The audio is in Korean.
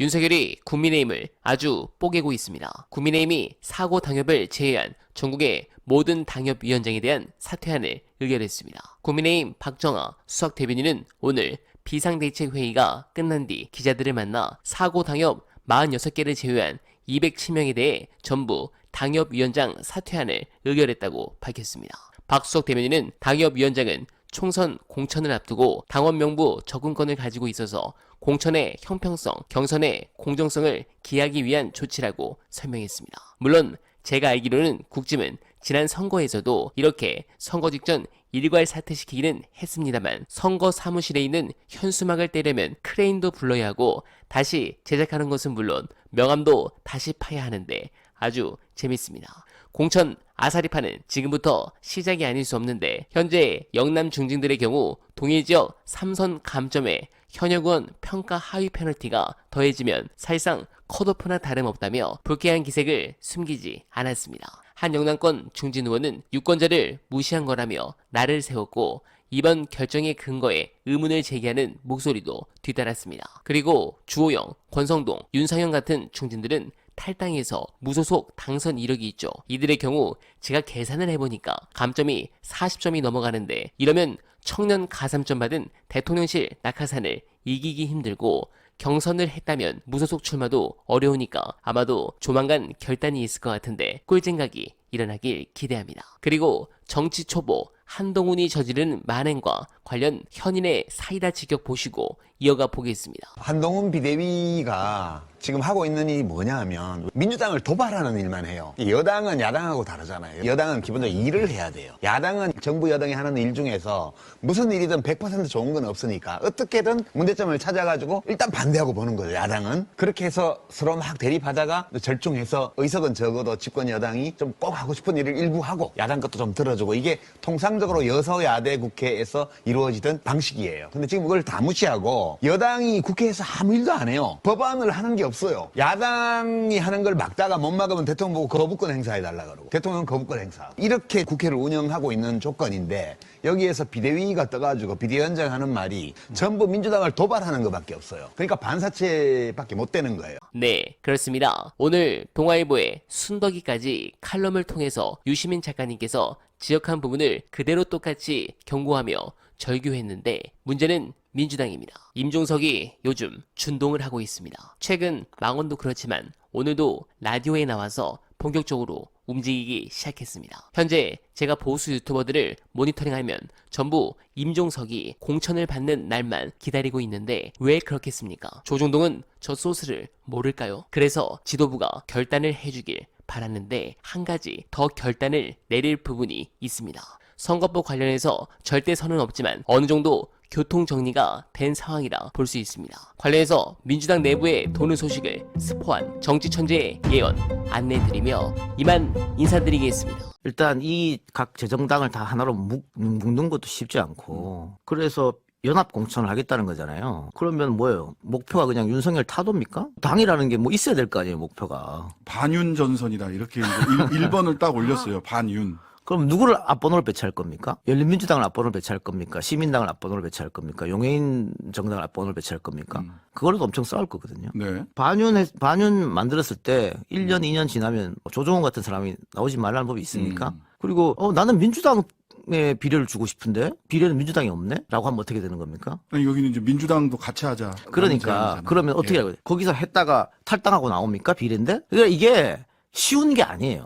윤석열이 국민의힘을 아주 뽀개고 있습니다. 국민의힘이 사고 당협을 제외한 전국의 모든 당협위원장에 대한 사퇴안을 의결했습니다. 국민의힘 박정아 수석 대변인은 오늘 비상대책회의가 끝난 뒤 기자들을 만나 사고 당협 46개를 제외한 207명에 대해 전부 당협위원장 사퇴안을 의결했다고 밝혔습니다. 박 수석 대변인은 당협위원장은 총선 공천을 앞두고 당원 명부 적응권을 가지고 있어서 공천의 형평성, 경선의 공정성을 기하기 위한 조치라고 설명했습니다. 물론 제가 알기로는 국짐은 지난 선거에서도 이렇게 선거 직전 일괄 사퇴시키기는 했습니다만 선거 사무실에 있는 현수막을 떼려면 크레인도 불러야 하고 다시 제작하는 것은 물론 명함도 다시 파야 하는데 아주 재밌습니다. 공천 아사리파는 지금부터 시작이 아닐 수 없는데 현재 영남 중진들의 경우 동일 지역 3선 감점에 현역 의원 평가 하위 페널티가 더해지면 사실상 컷오프나 다름없다며 불쾌한 기색을 숨기지 않았습니다. 한 영남권 중진 의원은 유권자를 무시한 거라며 나를 세웠고 이번 결정의 근거에 의문을 제기하는 목소리도 뒤따랐습니다. 그리고 주호영, 권성동, 윤상현 같은 중진들은 탈당해서 무소속 당선 이력이 있죠. 이들의 경우 제가 계산을 해보니까 감점이 40점이 넘어가는데 이러면 청년 가산점 받은 대통령실 낙하산을 이기기 힘들고 경선을 했다면 무소속 출마도 어려우니까 아마도 조만간 결단이 있을 것 같은데 꿀쟁각이 일어나길 기대합니다. 그리고 정치 초보 한동훈이 저지른 만행과 관련 현인의 사이다 직격 보시고 이어가 보겠습니다. 한동훈 비대위가 지금 하고 있는 일이 뭐냐 하면 민주당을 도발하는 일만 해요. 여당은 야당하고 다르잖아요. 여당은 기본적으로 일을 해야 돼요. 야당은 정부 여당이 하는 일 중에서 무슨 일이든 100% 좋은 건 없으니까 어떻게든 문제점을 찾아가지고 일단 반대하고 보는 거죠. 야당은. 그렇게 해서 서로 막 대립하다가 절충해서 의석은 적어도 집권 여당이 좀 꼭 하고 싶은 일을 일부 하고 야당 것도 좀 들어주고 이게 통상적 으로 여서야대 국회에서 이루어지던 방식이에요. 근데 지금 그걸 다 무시하고 여당이 국회에서 아무 일도 안 해요. 법안을 하는 게 없어요. 야당이 하는 걸 막다가 못 막으면 대통령 보고 거부권 행사해달라 그러고 대통령 거부권 행사. 이렇게 국회를 운영하고 있는 조건인데 여기에서 비대위가 떠가지고 비대위원장 하는 말이 전부 민주당을 도발하는 것밖에 없어요. 그러니까 반사체밖에 못 되는 거예요. 네, 그렇습니다. 오늘 동아일보의 순덕이까지 칼럼을 통해서 유시민 작가님께서 지적한 부분을 그대로 똑같이 경고하며 절규했는데 문제는 민주당입니다. 임종석이 요즘 준동을 하고 있습니다. 최근 망원도 그렇지만 오늘도 라디오에 나와서 본격적으로 움직이기 시작했습니다. 현재 제가 보수 유튜버들을 모니터링하면 전부 임종석이 공천을 받는 날만 기다리고 있는데 왜 그렇겠습니까? 조중동은 저 소스를 모를까요? 그래서 지도부가 결단을 해주길 바랐는데 한 가지 더 결단을 내릴 부분이 있습니다. 선거법 관련해서 절대 선은 없지만 어느 정도 교통 정리가 된 상황이라 볼 수 있습니다. 관련해서 민주당 내부의 도는 소식을 스포한 정치 천재의 예언 안내드리며 이만 인사드리겠습니다. 일단 이 각 재정당을 다 하나로 묶, 묶는 것도 쉽지 않고 그래서 연합 공천을 하겠다는 거잖아요. 그러면 뭐예요? 목표가 그냥 윤석열 타도입니까? 당이라는 게 뭐 있어야 될 거 아니에요, 목표가. 반윤 전선이다 이렇게 이제 1, 번을 딱 올렸어요. 반윤. 그럼 누구를 앞번호로 배치할 겁니까? 열린민주당을 앞번호로 배치할 겁니까? 시민당을 앞번호로 배치할 겁니까? 용해인 정당을 앞번호로 배치할 겁니까? 음. 그걸로도 엄청 싸울 거거든요. 네. 반윤, 했- 반윤 만들었을 때 1년, 2년 지나면 뭐 조정원 같은 사람이 나오지 말라는 법이 있습니까? 음. 그리고 어, 나는 민주당 에 비례를 주고 싶은데 비례는 민주당이 없네? 라고 하면 어떻게 되는 겁니까? 아니, 여기는 이제 민주당도 같이 하자. 그러니까 그러면 어떻게 예. 거기서 했다가 탈당하고 나옵니까? 비례인데? 그러니까 이게 쉬운 게 아니에요.